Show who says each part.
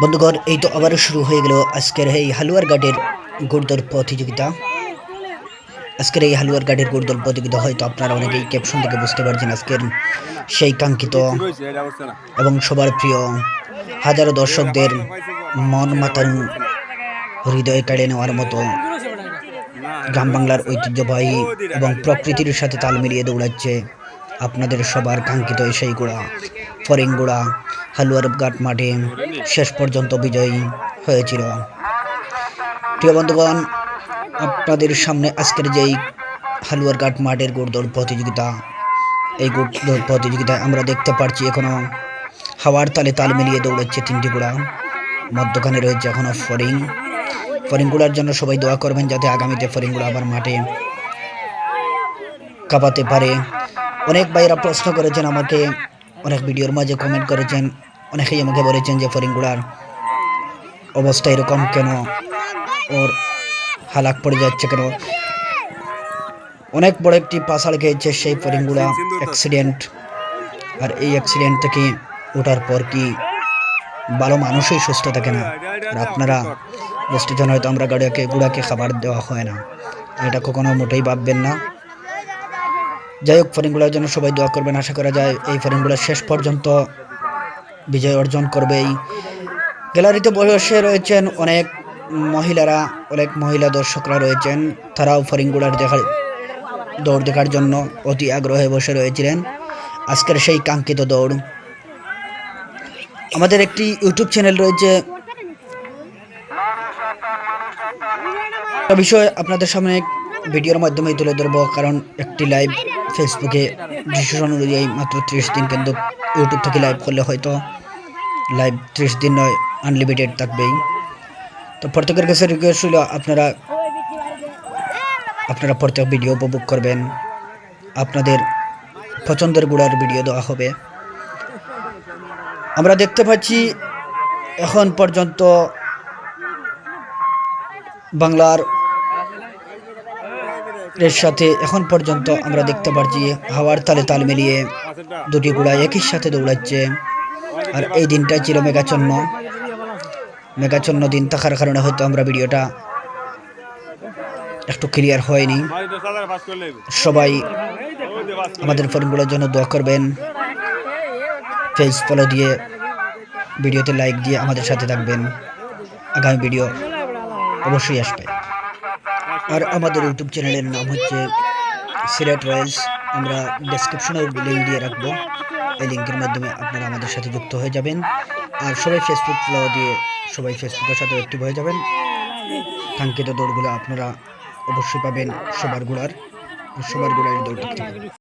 Speaker 1: বন্ধুগণ, এই তো আবারও শুরু হয়ে গেল আজকের এই হালুয়ার গাড়ির গুড়দৌড় প্রতিযোগিতা। আজকের এই হালুয়ার গাড়ির গুড়দৌড় প্রতিযোগিতা হয়তো আপনারা অনেকেই ক্যাপশন থেকে বুঝতে পারছেন আজকের সেই কাঙ্ক্ষিত এবং সবার প্রিয় হাজারো দর্শকদের মন মাতানো হৃদয় কাড়ে নেওয়ার মতো গ্রাম বাংলার ঐতিহ্যবাহী এবং প্রকৃতির সাথে তাল মিলিয়ে দৌড়াচ্ছে আপনাদের সবার কাঙ্ক্ষিত সেই গোড়া ফরিংগুড়া হালুয়ার ঘাট মাঠে শেষ পর্যন্ত বিজয়ী হয়েছিল। প্রিয় বন্ধুগণ, আপনাদের সামনে আজকের যেই হালুয়ার ঘাট মাঠের গোড়দৌড় প্রতিযোগিতা, এই গোড়দৌড় প্রতিযোগিতায় আমরা দেখতে পারছি এখনও হাওয়ার তালে তাল মিলিয়ে দৌড়াচ্ছে তিনটি গোড়া। মধ্যখানে রয়েছে এখনও ফরিং। ফরিংগুলার জন্য সবাই দোয়া করবেন যাতে আগামীতে ফরিংগুলো আবার মাঠে কাঁপাতে পারে। অনেক ভাইয়েরা প্রশ্ন করেছেন আমাকে, অনেক ভিডিওর মাঝে কমেন্ট করেছেন, অনেকেই আমাকে বলেছেন যে ফরিংগুলার অবস্থা এরকম কেন? ওর হালাক পড়ে যাচ্ছে কেন? অনেক বড় একটি পাশাল খেয়েছে সেই ফরিংগুলা অ্যাক্সিডেন্ট আর এই অ্যাক্সিডেন্ট থেকে ওঠার পর কি ভালো মানুষই সুস্থ থাকে না? আর আপনারা বুঝতেছেন হয়তো আমরা গাড়িকে গুড়াকে খাবার দেওয়া হয় না। এটা কখনো মোটেই ভাববেন না। যাই হোক ফরিংগুলোর জন্য সবাই দোয়া করবেন। আশা করা যায় এই ফরিংগুলো শেষ পর্যন্ত বিজয় অর্জন করবে। এই গ্যালারিতে বসে রয়েছেন অনেক মহিলারা, অনেক মহিলা দর্শকরা রয়েছেন। তারাও ফরিংগুলার দেখার দৌড় দেখার জন্য অতি আগ্রহে বসে রয়েছিলেন। আজকের সেই কাঙ্ক্ষিত দৌড়। আমাদের একটি ইউটিউব চ্যানেল রয়েছে। বিষয় আপনাদের সামনে ভিডিওর মাধ্যমে তুলে ধরবো, কারণ একটি লাইভ ফেসবুকে ডিসিশন অনুযায়ী মাত্র ত্রিশ দিন কিন্তু ইউটিউব থেকে লাইভ করলে হয়তো লাইভ ত্রিশ দিন নয় আনলিমিটেড থাকবেই। তো প্রত্যেকের কাছে রিকোয়েস্ট হলো আপনারা আপনারা প্রত্যেক ভিডিও উপভোগ করবেন। আপনাদের পছন্দের গুড়ার ভিডিও দেওয়া হবে। আমরা দেখতে পাচ্ছি, এখন পর্যন্ত বাংলার এর সাথে এখন পর্যন্ত আমরা দেখতে পাচ্ছি হাওয়ার তালে তাল মিলিয়ে দুটি ঘোড়া একই সাথে দৌড়াচ্ছে। আর এই দিনটা ছিল মেঘাচ্ছন্ন। মেঘাচ্ছন্ন দিন থাকার কারণে হয়তো আমরা ভিডিওটা একটু ক্লিয়ার হয়নি। সবাই আমাদের ফোনগুলোর জন্য দোয়া করবেন। ফেস ফলো দিয়ে ভিডিওতে লাইক দিয়ে আমাদের সাথে থাকবেন। আগামী ভিডিও অবশ্যই আসবে। আর আমাদের ইউটিউব চ্যানেলের নাম হচ্ছে সিলেট রয়েলস আমরা ডেসক্রিপশনেও লিঙ্ক দিয়ে রাখব। এই লিঙ্কের মাধ্যমে আপনারা আমাদের সাথে যুক্ত হয়ে যাবেন। আর সবাই ফেসবুক ফলো দিয়ে সবাই ফেসবুকের সাথে অ্যাক্টিভ হয়ে যাবেন। কাঙ্ক্ষিত দৌড়গুলো আপনারা অবশ্যই পাবেন। সবার গুড়ার সবার গুড়ার দৌড়